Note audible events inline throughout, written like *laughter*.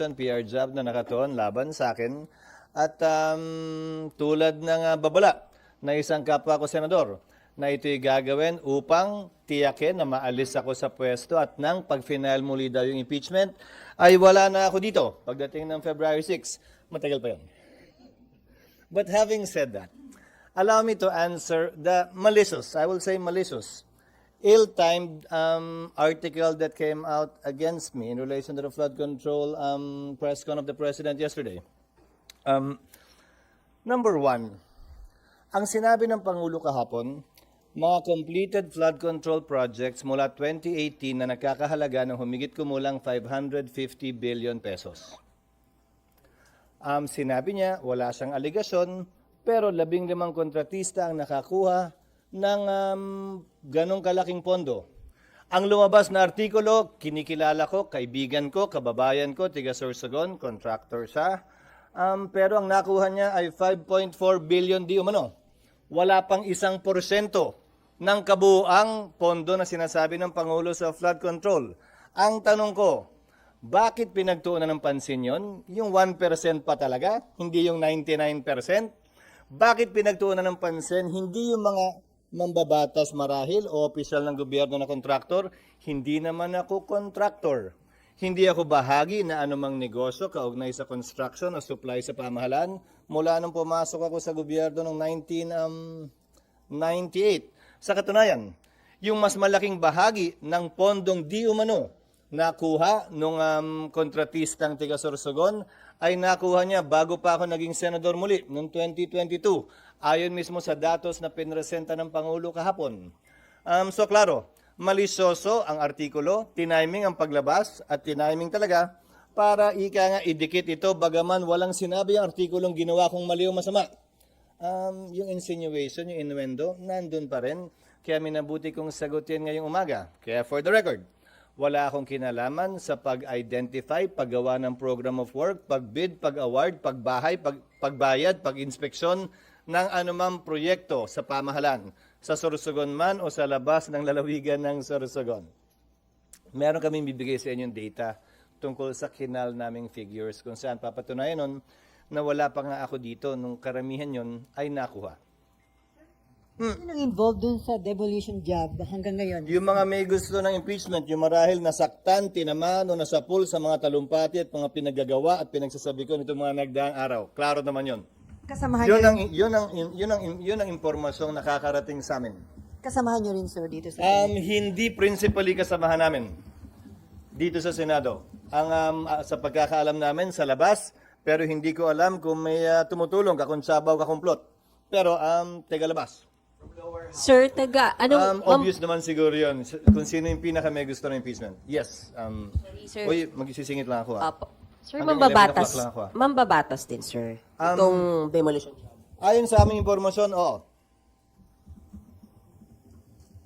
investigation, PR job na nakatuon laban sa akin. At um, tulad ng uh, babala na isang kapwa ko senador, na ito'y gagawin upang tiyakin na maalis ako sa pwesto at nang pag-final muli daw yung impeachment, ay wala na ako dito pagdating ng February 6. Matagal pa yun. But having said that, allow me to answer the malicious, I will say malicious, ill-timed um, article that came out against me in relation to the flood control um, press con of the President yesterday. Um, number one, ang sinabi ng Pangulo kahapon, mga completed flood control projects mula 2018 na nakakahalaga ng humigit kumulang 550 billion pesos. Um, sinabi niya, wala siyang aligasyon, pero labing limang kontratista ang nakakuha ng um, ganong kalaking pondo. Ang lumabas na artikulo, kinikilala ko, kaibigan ko, kababayan ko, tiga Sorsogon, contractor siya. Um, pero ang nakuha niya ay 5.4 billion di umano. Wala pang isang porsyento ng kabuang pondo na sinasabi ng Pangulo sa flood control. Ang tanong ko, bakit pinagtuunan ng pansin yon? Yung 1% pa talaga, hindi yung 99%? Bakit pinagtuunan ng pansin, hindi yung mga mambabatas marahil o opisyal ng gobyerno na kontraktor? Hindi naman ako kontraktor. Hindi ako bahagi na anumang negosyo kaugnay sa construction o supply sa pamahalaan mula nung pumasok ako sa gobyerno noong 1998. Sa katunayan, yung mas malaking bahagi ng pondong di umano nakuha nung um, kontratistang tiga Sorsogon ay nakuha niya bago pa ako naging senador muli noong 2022 ayon mismo sa datos na pinresenta ng Pangulo kahapon. Um, so klaro, malisyoso ang artikulo, tiniming ang paglabas at tiniming talaga para ika nga idikit ito bagaman walang sinabi ang artikulong ginawa kong mali o masama. Um, yung insinuation, yung innuendo, nandun pa rin. Kaya minabuti kong sagutin ngayong umaga. Kaya for the record, wala akong kinalaman sa pag-identify, paggawa ng program of work, pag-bid, pag-award, pagbahay, pag pagbayad, pag-inspeksyon ng anumang proyekto sa pamahalan, sa Sorsogon man o sa labas ng lalawigan ng Sorsogon. Meron kaming bibigay sa inyong data tungkol sa kinal naming figures kung saan papatunayan nun na wala pa nga ako dito nung karamihan yon ay nakuha. Sino ang involved dun sa demolition job hanggang ngayon? Yung mga may gusto ng impeachment, yung marahil nasaktan, tinamaan o nasapul sa mga talumpati at mga pinaggagawa at pinagsasabi ko nitong mga nagdaang araw. Klaro naman yon. Kasamahan Yun niyo, ang, yun ang, yun ang, yun ang impormasyong nakakarating sa amin. kasamahan niyo rin sir dito sa Um, hindi principally kasamahan namin dito sa Senado. Ang um, ah, sa pagkakaalam namin sa labas, pero hindi ko alam kung may ah, tumutulong, kakunsabaw, kakumplot. Pero um, tega labas. Sir, taga, Um, anong, ma'am- obvious naman siguro yun. Kung sino yung pinaka may gusto ng impeachment. Yes. Um, sir. Uy, magsisingit lang ako. ah. Apo. Sir, Hanggang 11 mambabatas. o'clock lang ako, ah. Mambabatas din, sir. Um, Itong demolition job. Ayon sa aming impormasyon, oo.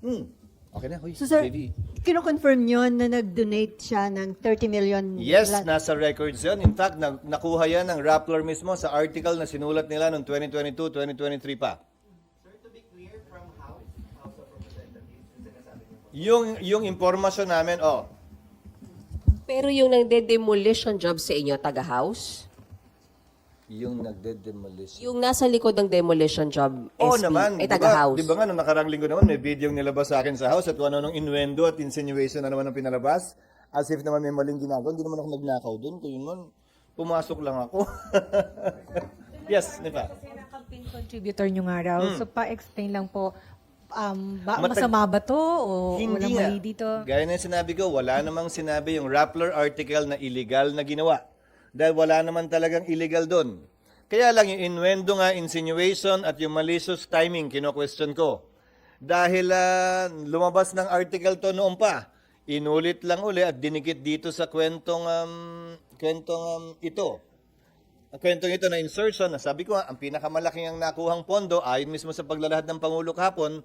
Hmm. Okay na, huy. So sir, JV. kino-confirm niyo na nag-donate siya ng 30 million Yes, plus- nasa records yun. In fact, na- nakuha yan ng Rappler mismo sa article na sinulat nila noong 2022, 2023 pa. Yung, yung impormasyon namin, oh, Pero yung nagde-demolition job sa inyo, taga-house? yung nagde-demolish. Yung nasa likod ng demolition job, Oo SP, naman. ay Di ba- taga-house. Di ba nga, nung nakarang linggo naman, may video yung nilabas sa akin sa house at ano nung innuendo at insinuation na naman ang pinalabas. As if naman may maling ginagawa. Hindi naman ako nagnakaw doon. Kaya yun, pumasok lang ako. *laughs* yes, di ba? Kasi na-campaign contributor nyo nga raw. So, pa-explain lang po, um, ba, Matag- masama ba to o walang nga. mali dito? Gaya na sinabi ko, wala namang sinabi yung Rappler article na illegal na ginawa. Dahil wala naman talagang illegal doon. Kaya lang yung innuendo nga, insinuation at yung malicious timing, kino-question ko. Dahil ah, lumabas ng article to noon pa, inulit lang uli at dinikit dito sa kwentong, um, kwentong um, ito. Ang kwentong ito na insertion, na sabi ko ang pinakamalaking ang nakuhang pondo, ayon mismo sa paglalahad ng Pangulo kahapon,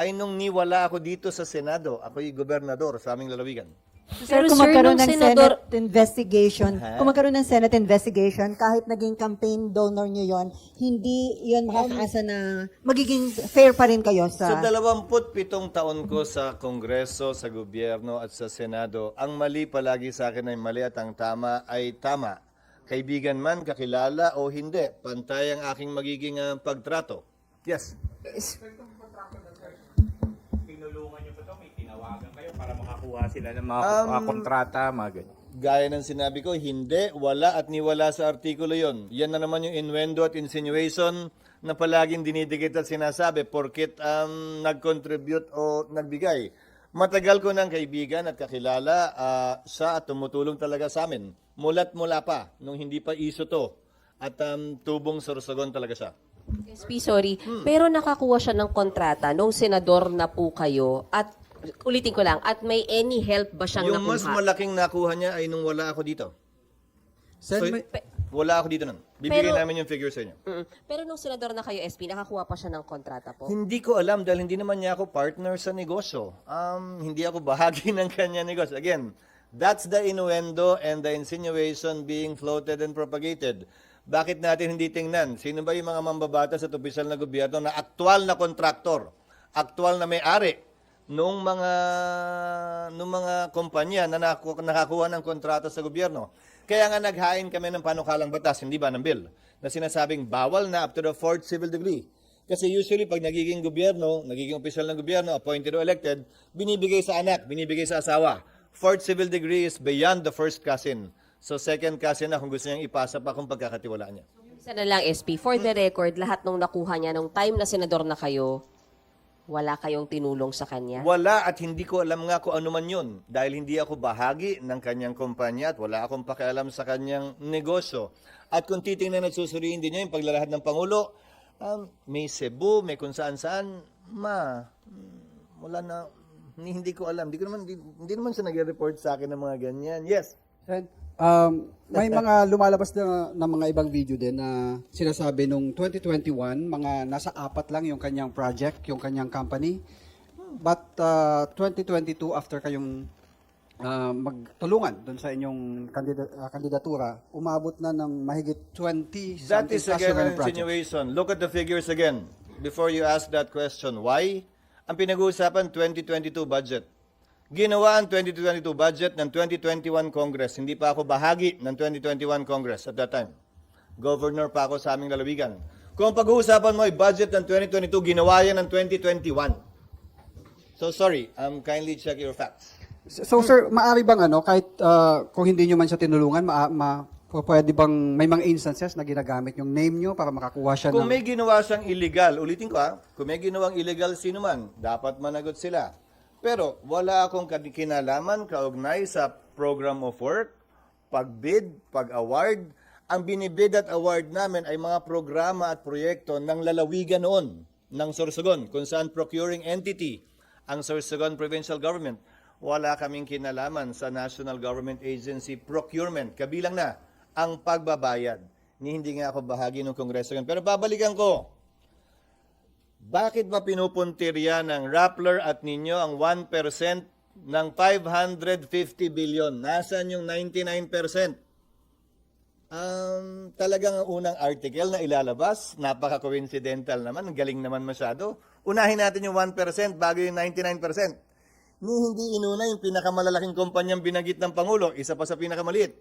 ay nung niwala ako dito sa Senado, ako'y gobernador sa aming lalawigan. Sir, Pero kung sir, magkaroon nung ng senador- Senate investigation, Ha? kung magkaroon ng Senate investigation, kahit naging campaign donor nyo yon, hindi yon makakaasa na magiging fair pa rin kayo Sa sa... 27 taon ko sa Kongreso, sa gobyerno at sa Senado, ang mali palagi sa akin ay mali at ang tama ay tama. Kaibigan man, kakilala o hindi, pantay ang aking magiging ah, pagtrato. Yes. tinulungan nyo ba ito? May tinawagan kayo para makakuha sila ng mga Um, mga kontrata, mga ganyan. Gaya ng sinabi ko, hindi, wala at niwala sa artikulo yon. Yan na naman yung innuendo at insinuation na palaging dinidikit at sinasabi porkit um, nag-contribute o nagbigay. Matagal ko ng kaibigan at kakilala ah, siya at tumutulong talaga sa amin. Mulat mula pa, nung hindi pa iso to. At um, tubong sorsogon talaga siya. SP, sorry. Pero nakakuha siya ng kontrata nung senador na po kayo at ulitin ko lang, at may any help ba siyang Yung mas nakuha? malaking nakuha niya ay nung wala ako dito. Sen, So, may- wala ako dito nun. Bibigyan Pero- namin yung figure sa inyo. Mm. Pero nung senador na kayo, SP, nakakuha pa siya ng kontrata po? Hindi ko alam dahil hindi naman niya ako partner sa negosyo. Um, hindi ako bahagi *laughs* ng kanya negosyo. Again, that's the innuendo and the insinuation being floated and propagated. Bakit natin hindi tingnan? Sino ba yung mga mambabatas at opisyal na gobyerno na aktual na kontraktor, aktual na may-ari nung mga nung mga kumpanya na nakakuha ng kontrata sa gobyerno? Kaya nga naghain kami ng panukalang batas, hindi ba ng bill, na sinasabing bawal na up to the fourth civil degree. Kasi usually pag nagiging gobyerno, nagiging opisyal ng gobyerno, appointed or elected, binibigay sa anak, binibigay sa asawa. Fourth civil degree is beyond the first cousin. So second cousin na kung gusto niyang ipasa pa kung pagkakatiwalaan niya. Isa na lang, SP. For the record, lahat nung nakuha niya nung time na senador na kayo, wala kayong tinulong sa kanya? Wala at hindi ko alam nga kung ano man yun. Dahil hindi ako bahagi ng kanyang kumpanya at wala akong pakialam sa kanyang negosyo. At kung titingnan at susuriin din niya yung paglalahad ng Pangulo, um, may Cebu, may kung saan-saan, ma, mm, wala na, hindi, hindi ko alam. Hindi, ko naman, hindi, hindi naman siya nag-report sa akin ng mga ganyan. Yes. Sen, um, may *laughs* mga lumalabas na, na mga ibang video din na sinasabi nung 2021, mga nasa apat lang yung kanyang project, yung kanyang company. But uh, 2022, after kayong uh, magtulungan doon sa inyong kandida- uh, kandidatura, umabot na ng mahigit 20 That is again an kanyang project. insinuation. Look at the figures again before you ask that question. Why? Ang pinag-uusapan 2022 budget. Ginawa ang 2022 budget ng 2021 Congress. Hindi pa ako bahagi ng 2021 Congress at that time. Governor pa ako sa aming lalawigan. Kung pag-uusapan mo ay budget ng 2022, ginawa yan ng 2021. So sorry, um, kindly check your facts. So sir, maari bang ano, kahit uh, kung hindi nyo man siya tinulungan, ma, ma, pwede bang may mga instances na ginagamit yung name nyo para makakuha siya Kung ng... may ginawa siyang illegal, ulitin ko ha, kung may ginawang illegal sino man, dapat managot sila. Pero wala akong kinalaman kaugnay sa program of work, pagbid, pag-award. Ang binibid at award namin ay mga programa at proyekto ng lalawigan noon, ng Sorsogon, kung saan procuring entity ang Sorsogon Provincial Government. Wala kaming kinalaman sa National Government Agency procurement. Kabilang na ang pagbabayad. Ni hindi nga ako bahagi ng Kongreso yun. Pero babalikan ko. Bakit ba pinupuntirya ng Rappler at ninyo ang 1% ng 550 billion? Nasaan yung 99%? Um, talagang ang unang article na ilalabas, napaka-coincidental naman, galing naman masyado. Unahin natin yung 1% bago yung 99%. Ni hindi inuna yung pinakamalalaking kumpanyang binagit ng Pangulo, isa pa sa pinakamaliit.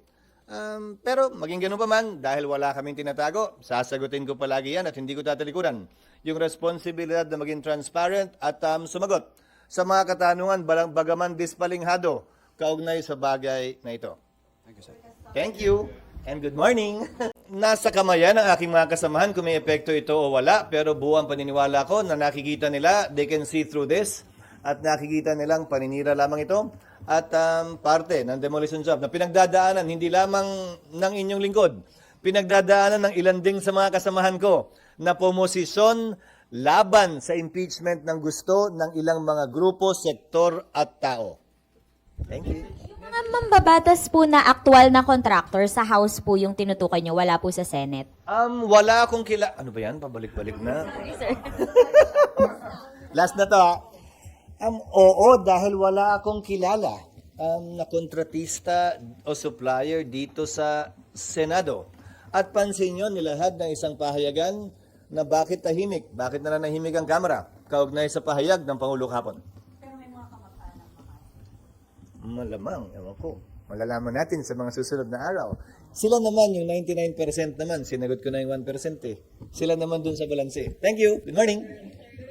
Um, pero maging ganun pa man, dahil wala kaming tinatago, sasagutin ko palagi yan at hindi ko tatalikuran. Yung responsibilidad na maging transparent at um, sumagot sa mga katanungan balang bagaman dispalinghado kaugnay sa bagay na ito. Thank you and good morning. *laughs* Nasa kamayan ng aking mga kasamahan kung may epekto ito o wala, pero buwang paniniwala ko na nakikita nila, they can see through this, at nakikita nilang paninira lamang ito, at um, parte ng demolition job na pinagdadaanan hindi lamang ng inyong lingkod, pinagdadaanan ng ilan ding sa mga kasamahan ko na pumosisyon laban sa impeachment ng gusto ng ilang mga grupo, sektor at tao. Thank you. Mga mambabatas po na aktual na contractor sa House po yung tinutukoy nyo, wala po sa Senate. Um, wala akong kila... Ano ba yan? Pabalik-balik na. *laughs* Last na to. Um, oo, dahil wala akong kilala. um, na kontratista o supplier dito sa Senado. At pansin nyo, nilahad ng isang pahayagan na bakit tahimik, bakit nananahimik ang Kamara kaugnay sa pahayag ng Pangulo kahapon. Malamang, ewan ko. Malalaman natin sa mga susunod na araw. Sila naman, yung 99% naman, sinagot ko na yung 1% eh. Sila naman dun sa balanse. Thank you. Good morning.